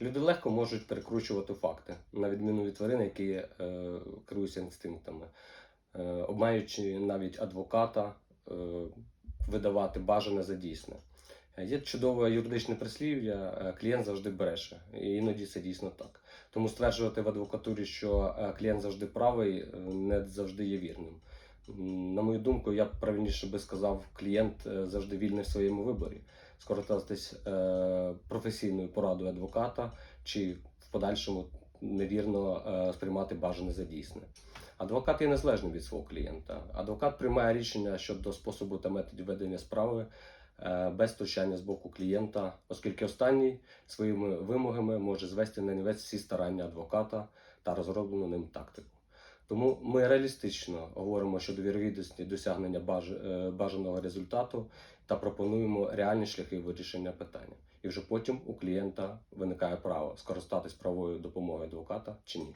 Люди легко можуть перекручувати факти, на відміну від тварин, які е, керуються інстинктами, е, обмаючи навіть адвоката, е, видавати бажане за дійсне. Е, Є чудове юридичне прислів'я, е, клієнт завжди бреше, і іноді це дійсно так. Тому стверджувати в адвокатурі, що е, клієнт завжди правий, не завжди є вірним. На мою думку, я б правильніше би сказав, клієнт завжди вільний в своєму виборі. Скористатись е, професійною порадою адвоката чи в подальшому невірно е, сприймати бажане за дійсне. Адвокат є незалежним від свого клієнта. Адвокат приймає рішення щодо способу та методів ведення справи е, без втручання з боку клієнта, оскільки останній своїми вимогами може звести на нівець всі старання адвоката та розроблену ним тактику. Тому ми реалістично говоримо щодо вірогідності досягнення е, бажаного результату та пропонуємо реальні шляхи вирішення питання. І вже потім у клієнта виникає право скористатись правовою допомогою адвоката чи ні.